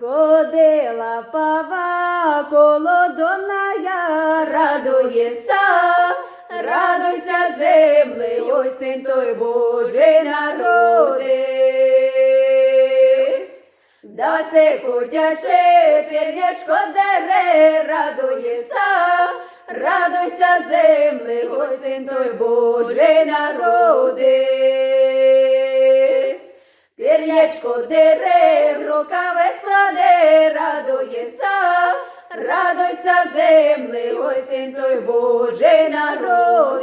Ходила пава коло Доная, радується, радуйся земли, ой син той Божий народись. Да се ходяче, пір'ячко дере, радується, радуйся земли, ой син той Божий народись. Пір'ячко дерев, рукавець кладе, радується, радуйся земли, син той Божий народись.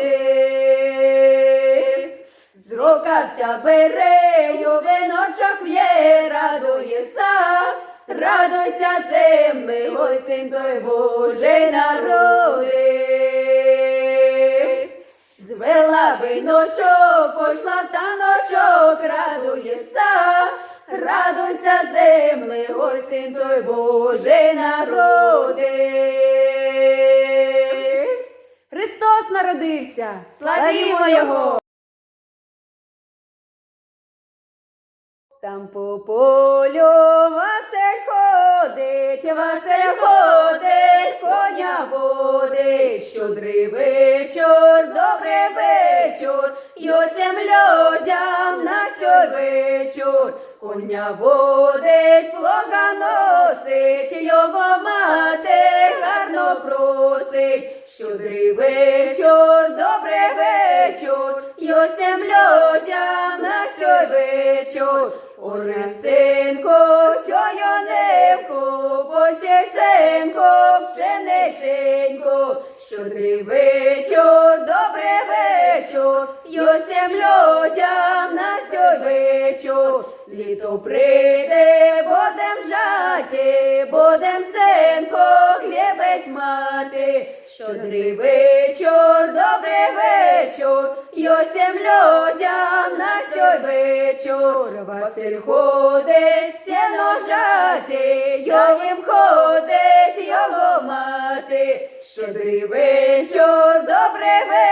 З рукавця бере, віночок в'є, радується, радуйся земли, син той Божий народись. Звела виночок, пошла в таночок, радується, радуйся земли, ой син той Божий народись. Христос народився, славімо Його! Там по полю Василь ходить, Василь ходить, коня водить, щодрий вечір, добрий вечір, й усім людям на сьой вечір. Коня водить, плуга носить, його мати гарно просить. Щодрий вечір, добрий вечір, й усім людям на сьой вечір. Орисинко, сьойоневку, посісенько, пшениченько, добрий вечір, й усім людям на сьой вечір. Літо прийде, будем жати, будем сенко, хлібець мати. Щодрий вечір, добрий вечір, й усім людям на сьой вечір. Василь ходить, всі ножати, його їм ходить його мати. Щодрий вечір, добрий вечір,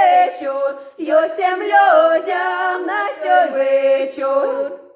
й усім людям на сьогодні вечір.